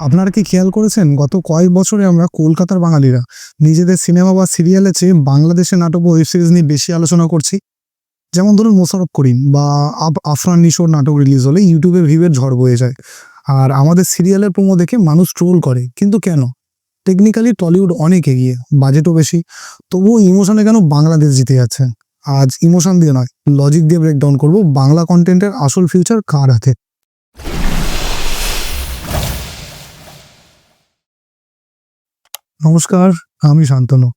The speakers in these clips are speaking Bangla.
আপনারা কি খেয়াল করেছেন? গত কয়েক বছরে আমরা কলকাতার বাঙালিরা নিজেদের সিনেমা বা সিরিয়ালের চেয়ে বাংলাদেশের নাটক ওয়েব সিরিজ নিয়ে বেশি আলোচনা করছি। যেমন ধরুন মোশারফ করিম বা আব- আফরান নিশোর নাটক রিলিজ হলে ইউটিউবে ভিউয়ের ঝড় বয়ে যায়। আর আমাদের সিরিয়ালের প্রোমো দেখে মানুষ ট্রোল করে। কিন্তু কেন? টেকনিক্যালি টলিউড অনেক এগিয়ে বাজেটও বেশি। তবুও ইমোশনে কেন বাংলাদেশ জিতে যাচ্ছে? আজ ইমোশন দিয়ে নয় লজিক দিয়ে ব্রেকডাউন করব বাংলা কন্টেন্টের আসল ফিউচার কার হাতে? নমস্কার, আমি শান্তনু।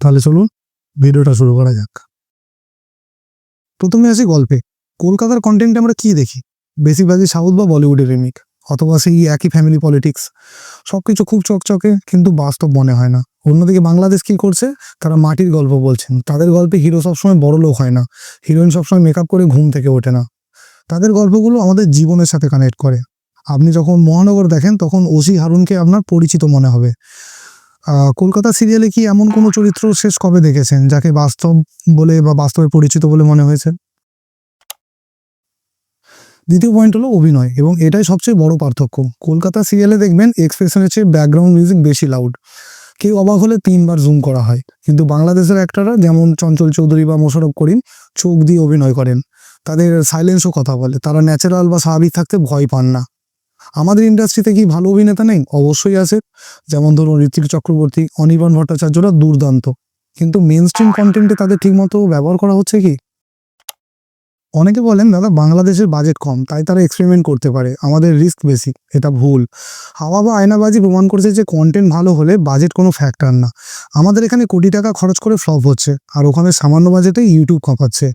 তাহলে চলুন, ভিডিওটা শুরু করা যাক। প্রথমে আসি গল্পে। কলকাতার কন্টেন্টে আমরা কি দেখি? বেশিরভাগই সাউথ বা বলিউডের রিমিক অথবা সেই একই ফ্যামিলি পলিটিক্স সব কিছু খুব চকচকে, কিন্তু বাস্তব মনে হয় না। অন্যদিকে বাংলাদেশ কি করছে? তারা মাটির গল্প বলছেন। তাদের গল্পে হিরো সবসময় বড় লোক হয় না। হিরোইন সবসময় মেকআপ করে ঘুম থেকে ওঠে না। তাদের গল্পগুলো আমাদের জীবনের সাথে কানেক্ট করে। আপনি যখন মহানগর দেখেন, তখন ওসি হারুনকে আপনার পরিচিত মনে হবে। কলকাতা সিরিয়ালে কি এমন কোনো চরিত্র শেষ কবে দেখেছেন, যাকে বাস্তব বলে বা বাস্তবে পরিচিত বলে মনে হয়েছে? দ্বিতীয় পয়েন্ট হলো অভিনয়, এবং এটাই সবচেয়ে বড় পার্থক্য। কলকাতা সিরিয়ালে দেখবেন এক্সপ্রেশনের চেয়ে ব্যাকগ্রাউন্ড মিউজিক বেশি লাউড কেউ অবাক হলে তিনবার জুম করা হয়, কিন্তু বাংলাদেশের অ্যাক্টররা যেমন চঞ্চল চৌধুরী বা মোশারফ করিম চোখ দিয়ে অভিনয় করেন। তাদের সাইলেন্সও কথা বলে, তারা ন্যাচারাল বা স্বাভাবিক থাকতে ভয় পান না। আমাদের ইন্ডাস্ট্রিতে কি ভালো অভিনেতা নেই? অবশ্যই আছে। যেমন ধরুন ঋত্বিক চক্রবর্তী, অনির্বাণ ভট্টাচার্যরা দুর্দান্ত। কিন্তু মেন স্ট্রিম কন্টেন্টে তাদের ঠিকমতো ব্যবহার করা হচ্ছে কি? অনেকে বলেন, দাদা, বাংলাদেশের বাজেট কম, তাই তারা এক্সপেরিমেন্ট করতে পারে। আমাদের রিস্ক বেশি, এটা ভুল। হাওয়া বা আয়নাবাজি প্রমাণ করেছে যে কন্টেন্ট ভালো হলে বাজেট কোনো ফ্যাক্টর না। আমাদের এখানে কোটি টাকা খরচ করে ফ্লপ হচ্ছে, আর ওখানে সামান্য বাজেটে ইউটিউব কাঁপাচ্ছে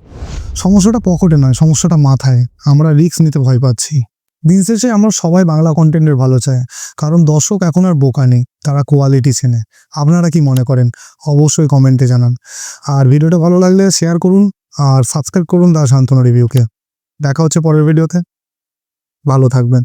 সমস্যাটা পকেটে নয়, সমস্যাটা মাথায়। আমরা রিস্ক নিতে ভয় পাচ্ছি। দিন শেষে আমরা সবাই বাংলা কন্টেন্টের ভালো চাই। কারণ দর্শক এখন আর বোকা নেই, তারা কোয়ালিটি চেনে। আপনারা কি মনে করেন? অবশ্যই কমেন্টে জানান। আর ভিডিওটা ভালো লাগলে শেয়ার করুন, আর সাবস্ক্রাইব করুন দা শান্তনু রিভিউকে দেখা হচ্ছে পরের ভিডিওতে ভালো থাকবেন।